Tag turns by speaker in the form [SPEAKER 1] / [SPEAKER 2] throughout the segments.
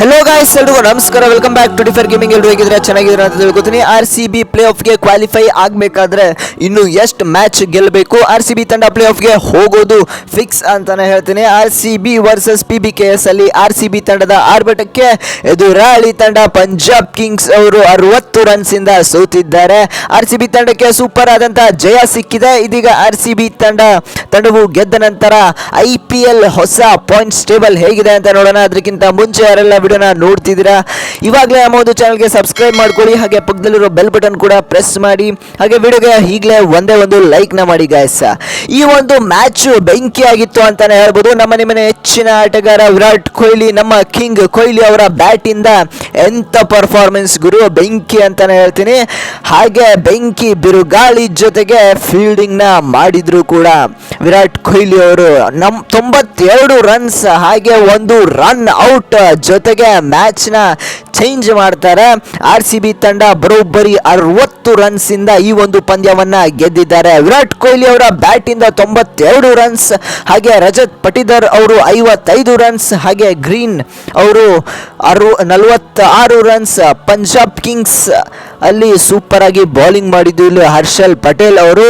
[SPEAKER 1] Hello guys ಎಲ್ರಿಗೂ ನಮಸ್ಕಾರ. Welcome back to differ gaming ಎಲ್ಲರೂ ಹೇಗಿದ್ರೆ ಚೆನ್ನಾಗಿದ್ರೆ ಅಂತ ತಿಳ್ಕೊತೀನಿ. ಆರ್ ಸಿ ಬಿ ಪ್ಲೇ ಆಫ್ಗೆ ಕ್ವಾಲಿಫೈ ಆಗಬೇಕಾದ್ರೆ ಇನ್ನು ಎಷ್ಟು ಮ್ಯಾಚ್ ಗೆಲ್ಲಬೇಕು ಆರ್ ಸಿ ಬಿ ತಂಡ ಪ್ಲೇ ಆಫ್ಗೆ ಹೋಗೋದು ಫಿಕ್ಸ್ ಅಂತಾನೆ ಹೇಳ್ತೀನಿ. R C B versus P B K S ಅಲ್ಲಿ ಆರ್ ಸಿ ಬಿ ತಂಡದ ಆರ್ಭಟಕ್ಕೆ ಎದುರಾಳಿ ತಂಡ ಪಂಜಾಬ್ ಕಿಂಗ್ಸ್ ಅವರು ಅರವತ್ತು ರನ್ಸಿಂದ ಸೋತಿದ್ದಾರೆ. ಆರ್ ಸಿ ಬಿ ತಂಡಕ್ಕೆ ಸೂಪರ್ ಆದಂತಹ ಜಯ ಸಿಕ್ಕಿದೆ. ಇದೀಗ ಆರ್ ಸಿ ಬಿ ತಂಡ, ತಂಡವು ಗೆದ್ದ ನಂತರ ಐ ಪಿ ಎಲ್ ಹೊಸ ಪಾಯಿಂಟ್ಸ್ ಟೇಬಲ್ ಹೇಗಿದೆ ಅಂತ ನೋಡೋಣ. ಅದಕ್ಕಿಂತ ಮುಂಚೆ ಯಾರೆಲ್ಲ ವಿಡಿಯೋನ ನೋಡ್ತಿದ್ದೀರಾ, ಇವಾಗಲೇ ನಮ್ಮ ಒಂದು ಚಾನಲ್ಗೆ ಸಬ್ಸ್ಕ್ರೈಬ್ ಮಾಡ್ಕೊಳ್ಳಿ, ಹಾಗೆ ಪಕ್ಕದಲ್ಲಿರೋ ಬೆಲ್ ಬಟನ್ ಕೂಡ ಪ್ರೆಸ್ ಮಾಡಿ, ಹಾಗೆ ವಿಡಿಯೋಗೆ ಈಗಲೇ ಒಂದೇ ಒಂದು ಲೈಕ್ನ ಮಾಡಿ ಗಾಯಸ್ ಈ ಒಂದು ಮ್ಯಾಚ್ ಬೆಂಕಿ ಆಗಿತ್ತು ಅಂತಾನೆ ಹೇಳ್ಬೋದು. ನಮ್ಮ ನಿಮ್ಮನೆ ಹೆಚ್ಚಿನ ಆಟಗಾರ ವಿರಾಟ್ ಕೊಹ್ಲಿ, ನಮ್ಮ ಕಿಂಗ್ ಕೊಹ್ಲಿ ಅವರ ಬ್ಯಾಟ್ ಇಂದ ಎಂತ ಪರ್ಫಾರ್ಮೆನ್ಸ್ ಗುರು, ಬೆಂಕಿ ಅಂತಾನೆ ಹೇಳ್ತೀನಿ. ಹಾಗೆ ಬೆಂಕಿ ಬಿರುಗಾಳಿ ಜೊತೆಗೆ ಫೀಲ್ಡಿಂಗ್ನ ಮಾಡಿದ್ರು ಕೂಡ ವಿರಾಟ್ ಕೊಹ್ಲಿ ಅವರು. ನಮ್ ತೊಂಬತ್ತೆರಡು ರನ್ಸ್ ಹಾಗೆ ಒಂದು ರನ್ ಔಟ್ ಜೊತೆಗೆ ಮ್ಯಾಚ್ ಮ್ಯಾಚ್ನ ಚೇಂಜ್ ಮಾಡ್ತಾರೆ. ಆರ್ ಸಿ ಬಿ ತಂಡ ಬರೋಬ್ಬರಿ ಅರವತ್ತು ರನ್ಸ್ ಇಂದ ಈ ಒಂದು ಪಂದ್ಯವನ್ನ ಗೆದ್ದಿದ್ದಾರೆ. ವಿರಾಟ್ ಕೊಹ್ಲಿ ಅವರ ಬ್ಯಾಟ್ ಇಂದ ತೊಂಬತ್ತೆರಡು ರನ್ಸ್, ಹಾಗೆ ರಜತ್ ಪಟಿದರ್ ಅವರು ಐವತ್ತೈದು ರನ್ಸ್, ಹಾಗೆ ಗ್ರೀನ್ ಅವರು ಅರು ನಲವತ್ತಾರು ರನ್ಸ್. ಪಂಜಾಬ್ ಕಿಂಗ್ಸ್ ಅಲ್ಲಿ ಸೂಪರ್ ಆಗಿ ಬೌಲಿಂಗ್ ಮಾಡಿದ್ದು ಇಲ್ಲಿ ಹರ್ಷಲ್ ಪಟೇಲ್ ಅವರು.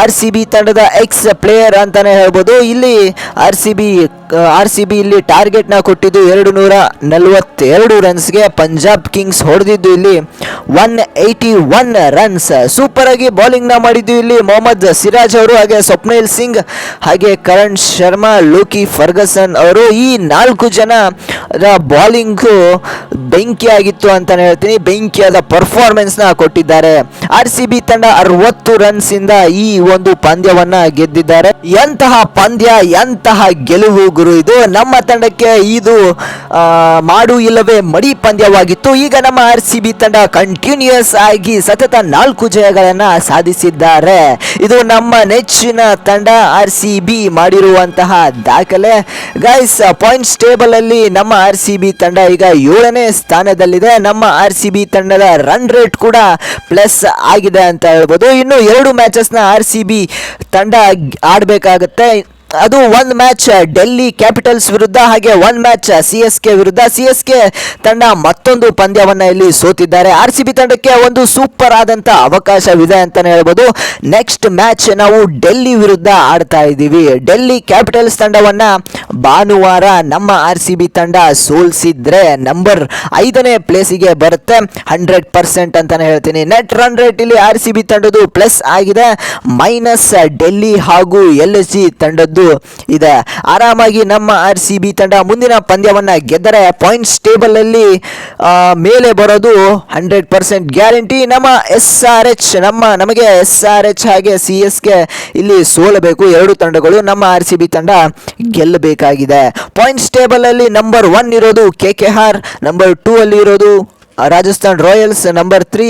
[SPEAKER 1] ಆರ್ ಸಿ ಬಿ ತಂಡದ ಎಕ್ಸ್ ಪ್ಲೇಯರ್ ಅಂತಾನೆ ಹೇಳ್ಬೋದು. ಇಲ್ಲಿ R C B R C B ಇಲ್ಲಿ ಟಾರ್ಗೆಟ್ನ ಕೊಟ್ಟಿದ್ದು ಎರಡು ನೂರ ನಲವತ್ತೆರಡು ರನ್ಸ್ಗೆ ಪಂಜಾಬ್ ಕಿಂಗ್ಸ್ ಹೊಡೆದಿದ್ದು ಇಲ್ಲಿ one eighty one runs. Super ಆಗಿ ಬೌಲಿಂಗ್ನ ಮಾಡಿದ್ದು ಇಲ್ಲಿ ಮೊಹಮ್ಮದ್ ಸಿರಾಜ್ ಅವರು, ಹಾಗೆ ಸ್ವಪ್ನಿಲ್ ಸಿಂಗ್, ಹಾಗೆ ಕರಣ್ ಶರ್ಮಾ, ಲೋಕಿ ಫರ್ಗಸನ್ ಅವರು ಈ ನಾಲ್ಕು ಜನ ಬೌಲಿಂಗು ಬೆಂಕಿ ಆಗಿತ್ತು ಅಂತಾನೆ ಹೇಳ್ತೀನಿ. ಬೆಂಕಿಯಾದ ಪರ್ಫಾರ್ಮೆನ್ಸ್ನ ಕೊಟ್ಟಿದ್ದಾರೆ. ಆರ್ ಸಿ ಬಿ ತಂಡ ಅರವತ್ತು ರನ್ಸಿಂದ ಈ ಒಂದು ಪಂದ್ಯವನ್ನು ಗೆದ್ದಿದ್ದಾರೆ. ಎಂತಹ ಪಂದ್ಯ, ಎಂತಹ ಗೆಲುವು ಗುರು, ಇದು ನಮ್ಮ ತಂಡಕ್ಕೆ ಇದು ಮಾಡು ಇಲ್ಲವೇ ಮಡಿ ಪಂದ್ಯವಾಗಿತ್ತು. ಈಗ ನಮ್ಮ ಆರ್ ಸಿ ತಂಡ ಕಂಟಿನ್ಯೂಸ್ ಆಗಿ ಸತತ ನಾಲ್ಕು ಜಯಗಳನ್ನ ಸಾಧಿಸಿದ್ದಾರೆ. ಇದು ನಮ್ಮ ನೆಚ್ಚಿನ ತಂಡ ಆರ್ ಸಿ ಬಿ ಮಾಡಿರುವಂತಹ ದಾಖಲೆ. ಗೈಸ್ ಪಾಯಿಂಟ್ಸ್ ಟೇಬಲ್ ಅಲ್ಲಿ ನಮ್ಮ ಆರ್ ಸಿ ಬಿ ತಂಡ ಈಗ ಏಳನೇ ಸ್ಥಾನದಲ್ಲಿದೆ. ನಮ್ಮ ಆರ್ ಸಿ ಬಿ ತಂಡದ ರನ್ ರೇಟ್ ಕೂಡ ಪ್ಲಸ್ ಆಗಿದೆ ಅಂತ ಹೇಳ್ಬೋದು. ಇನ್ನು ಎರಡು ಮ್ಯಾಚಸ್ನ ಆರ್ ಸಿ ಬಿ ತಂಡ ಆಡಬೇಕಾಗತ್ತೆ. ಅದು ಒಂದು ಮ್ಯಾಚ್ ಡೆಲ್ಲಿ ಕ್ಯಾಪಿಟಲ್ಸ್ ವಿರುದ್ಧ ಹಾಗೆ ಒಂದು ಮ್ಯಾಚ್ ಸಿ ಎಸ್ ಕೆ ವಿರುದ್ಧ. ಸಿ ಎಸ್ ಕೆ ತಂಡ ಮತ್ತೊಂದು ಪಂದ್ಯವನ್ನ ಇಲ್ಲಿ ಸೋತಿದ್ದಾರೆ. ಆರ್ ಸಿ ಬಿ ತಂಡಕ್ಕೆ ಒಂದು ಸೂಪರ್ ಆದಂತ ಅವಕಾಶವಿದೆ ಅಂತಾನೆ ಹೇಳ್ಬೋದು. ನೆಕ್ಸ್ಟ್ ಮ್ಯಾಚ್ ನಾವು ಡೆಲ್ಲಿ ವಿರುದ್ಧ ಆಡ್ತಾ ಇದ್ದೀವಿ. ಡೆಲ್ಲಿ ಕ್ಯಾಪಿಟಲ್ಸ್ ತಂಡವನ್ನ ಭಾನುವಾರ ನಮ್ಮ ಆರ್ ಸಿ ಬಿ ತಂಡ ಸೋಲ್ಸಿದ್ರೆ ನಂಬರ್ ಐದನೇ ಪ್ಲೇಸಿಗೆ ಬರುತ್ತೆ. ಹಂಡ್ರೆಡ್ ಪರ್ಸೆಂಟ್ ಅಂತಾನೆ ಹೇಳ್ತೀನಿ. ನೆಟ್ ರನ್ ರೇಟ್ ಇಲ್ಲಿ ಆರ್ ಸಿ ಬಿ ತಂಡದ್ದು ಪ್ಲಸ್ ಆಗಿದೆ. ಮೈನಸ್ ಡೆಲ್ಲಿ ಹಾಗೂ ಎಲ್ ಎಸ್ ಜಿ ತಂಡದ್ದು ಇದೆ ಆರಾಮಾಗಿ ನಮ್ಮ ಆರ್ ಸಿ ಬಿ ತಂಡ ಮುಂದಿನ ಪಂದ್ಯವನ್ನು ಗೆದ್ದರೆ ಪಾಯಿಂಟ್ಸ್ ಟೇಬಲ್ ಅಲ್ಲಿ ಮೇಲೆ ಬರೋದು ಹಂಡ್ರೆಡ್ ಪರ್ಸೆಂಟ್ ಗ್ಯಾರಂಟಿ ನಮ್ಮ ಎಸ್ ಆರ್ ಎಚ್ ನಮ್ಮ, ನಮಗೆ ಎಸ್ ಆರ್ ಎಚ್ ಹಾಗೆ ಸಿ ಎಸ್ ಕೆ ಇಲ್ಲಿ ಸೋಲಬೇಕು. ಎರಡು ತಂಡಗಳು ನಮ್ಮ ಆರ್ ಸಿ ಬಿ ತಂಡ ಗೆಲ್ಲಬೇಕಾಗಿದೆ. ಪಾಯಿಂಟ್ಸ್ ಟೇಬಲ್ ಅಲ್ಲಿ ನಂಬರ್ ಒನ್ ಇರೋದು K K R number two ಅಲ್ಲಿ ಇರೋದು Rajasthan Royals number three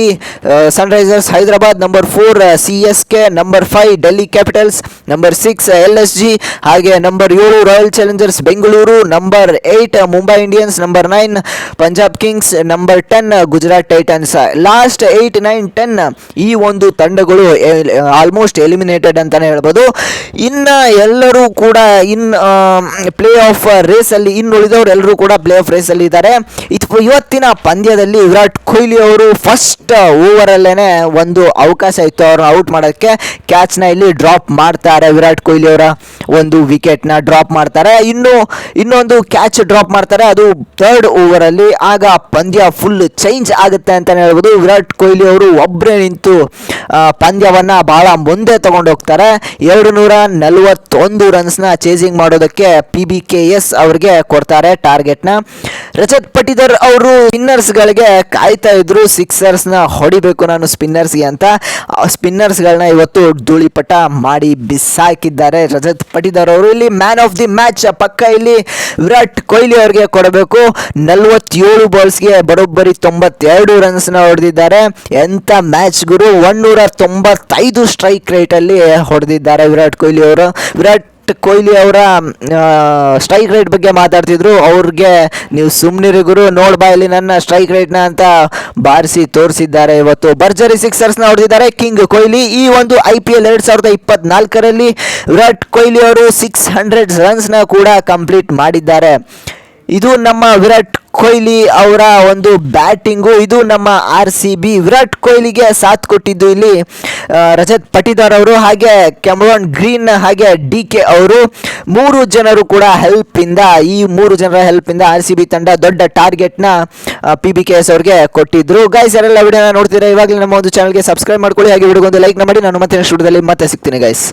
[SPEAKER 1] Sunrisers Hyderabad number four C S K number five, Delhi Capitals number six L S G, ಹಾಗೆ number ಏಳು, Royal Challengers Bengaluru number eight Mumbai Indians number nine, Punjab Kings number ten Gujarat Titans. Last eight, nine, ten, ಈ ಒಂದು ತಂಡಗಳು almost eliminated ಅಂತಲೇ ಹೇಳ್ಬೋದು. ಇನ್ನು ಎಲ್ಲರೂ ಕೂಡ ಇನ್ ಪ್ಲೇ ಆಫ್ ರೇಸಲ್ಲಿ ಇನ್ನು ಉಳಿದವರು ಎಲ್ಲರೂ ಕೂಡ ಪ್ಲೇ ಆಫ್ ರೇಸಲ್ಲಿ ಇದ್ದಾರೆ. ಇದು ಇವತ್ತಿನ ಪಂದ್ಯದಲ್ಲಿ ವಿರಾಟ್ ಕೊಹ್ಲಿ ಅವರು ಫಸ್ಟ್ ಓವರಲ್ಲೇ ಅಲ್ಲೇನೆ ಒಂದು ಅವಕಾಶ ಇತ್ತು. ಅವ್ರನ್ನ ಔಟ್ ಮಾಡೋಕ್ಕೆ ಕ್ಯಾಚ್ನ ಇಲ್ಲಿ ಡ್ರಾಪ್ ಮಾಡ್ತಾರೆ ವಿರಾಟ್ ಕೊಹ್ಲಿ ಅವರ ಒಂದು ವಿಕೆಟ್ನ ಡ್ರಾಪ್ ಮಾಡ್ತಾರೆ. ಇನ್ನು, ಇನ್ನೊಂದು ಕ್ಯಾಚ್ ಡ್ರಾಪ್ ಮಾಡ್ತಾರೆ. ಅದು ಥರ್ಡ್ ಓವರಲ್ಲಿ ಅಲ್ಲಿ. ಆಗ ಪಂದ್ಯ ಫುಲ್ ಚೇಂಜ್ ಆಗುತ್ತೆ ಅಂತಲೇ ಹೇಳ್ಬೋದು. ವಿರಾಟ್ ಕೊಹ್ಲಿ ಅವರು ಒಬ್ಬರೇ ನಿಂತು ಪಂದ್ಯವನ್ನು ಭಾಳ ಮುಂದೆ ಹೋಗ್ತಾರೆ. ಎರಡು ನೂರ ನಲವತ್ತೊಂದು ರನ್ಸ್ನ ಚೇಸಿಂಗ್ ಮಾಡೋದಕ್ಕೆ ಪಿ ಬಿ ಕೆ ಎಸ್ ಅವ್ರಿಗೆ ಕೊಡ್ತಾರೆ ಟಾರ್ಗೆಟ್ನ ರಜತ್ ಪಟಿದರ್ ಅವರು ಸ್ಪಿನ್ನರ್ಸ್ಗಳಿಗೆ ಕಾಯ್ತಾ ಇದ್ರು ಸಿಕ್ಸರ್ಸ್ನ ಹೊಡಿಬೇಕು ನಾನು ಸ್ಪಿನ್ನರ್ಸ್ಗೆ ಅಂತ. ಸ್ಪಿನ್ನರ್ಸ್ಗಳನ್ನ ಇವತ್ತು ಧೂಳಿಪಟ ಮಾಡಿ ಬಿಸಾಕಿದ್ದಾರೆ ರಜತ್ ಪಟಿದಾರ್ ಅವರು. ಇಲ್ಲಿ ಮ್ಯಾನ್ ಆಫ್ ದಿ ಮ್ಯಾಚ್ ಪಕ್ಕ ಇಲ್ಲಿ ವಿರಾಟ್ ಕೊಹ್ಲಿ ಅವರಿಗೆ ಕೊಡಬೇಕು. ನಲವತ್ತೇಳು ಬಾಲ್ಸ್ಗೆ ಬರೋಬ್ಬರಿ ತೊಂಬತ್ತೆರಡು ರನ್ಸ್ನ ಹೊಡೆದಿದ್ದಾರೆ. ಎಂಥ ಮ್ಯಾಚ್ ಗುರು. ಒನ್ನೂರ ತೊಂಬತ್ತೈದು ಸ್ಟ್ರೈಕ್ ರೇಟ್ ಅಲ್ಲಿ ಹೊಡೆದಿದ್ದಾರೆ ವಿರಾಟ್ ಕೊಹ್ಲಿ ಅವರು. ವಿರಾಟ್ ಕೊಹ್ಲಿ ಅವರ ಸ್ಟ್ರೈಕ್ ರೇಟ್ ಬಗ್ಗೆ ಮಾತಾಡ್ತಿದ್ರು. ಅವ್ರಿಗೆ ನೀವು ಸುಮ್ಮನಿರಿ ಗುರು ನೋಡ್ಬಾ ಇಲ್ಲಿ ನನ್ನ ಸ್ಟ್ರೈಕ್ ರೇಟ್ನ ಅಂತ ಬಾರಿಸಿ ತೋರಿಸಿದ್ದಾರೆ ಇವತ್ತು. ಭರ್ಜರಿ ಸಿಕ್ಸರ್ಸ್ನ ಹೊಡೆದಿದ್ದಾರೆ ಕಿಂಗ್ ಕೊಹ್ಲಿ. ಈ ಒಂದು ಐ ಪಿ ಎಲ್ ಎರಡು ಸಾವಿರದ ಇಪ್ಪತ್ನಾಲ್ಕರಲ್ಲಿ ವಿರಾಟ್ ಕೊಹ್ಲಿ ಅವರು ಸಿಕ್ಸ್ ಹಂಡ್ರೆಡ್ ರನ್ಸ್ನ ಕೂಡ ಕಂಪ್ಲೀಟ್ ಮಾಡಿದ್ದಾರೆ. ಇದು ನಮ್ಮ ವಿರಾಟ್ ಕೊಹ್ಲಿ ಅವರ ಒಂದು ಬ್ಯಾಟಿಂಗು. ಇದು ನಮ್ಮ ಆರ್ ಸಿ ಬಿ ವಿರಾಟ್ ಕೊಹ್ಲಿಗೆ ಸಾಥ್ ಕೊಟ್ಟಿದ್ದು ಇಲ್ಲಿ ರಜತ್ ಪಟಿದಾರ್ ಅವರು ಹಾಗೆ ಕ್ಯಾಮ್ರಾನ್ ಗ್ರೀನ್ ಹಾಗೆ ಡಿ ಕೆ ಅವರು. ಮೂರು ಜನರು ಕೂಡ ಹೆಲ್ಪ್ ಇಂದ, ಈ ಮೂರು ಜನರ ಹೆಲ್ಪ್ ಇಂದ ಆರ್ ಸಿ ಬಿ ತಂಡ ದೊಡ್ಡ ಟಾರ್ಗೆಟ್ನ ಪಿ ಬಿ ಕೆ ಎಸ್ ಅವ್ರಿಗೆ ಕೊಟ್ಟಿದ್ರು. ಗೈಸ್ ಯಾರೆಲ್ಲ ವಿಡಿಯೋನ ನೋಡ್ತೀರಾ ಇವಾಗಲೇ ನಮ್ಮ ಒಂದು ಚಾನಲ್ಗೆ ಸಬ್ಸ್ಕ್ರೈಬ್ ಮಾಡ್ಕೊಳ್ಳಿ. ಹಾಗೆ ವಿಡಿಯೋಗೊಂದು ಲೈಕ್ ಮಾಡಿ. ನಾನು ಮತ್ತೆ ಸ್ಟುಡಿಯೋದಲ್ಲಿ ಮತ್ತೆ ಸಿಗ್ತೀನಿ ಗೈಸ್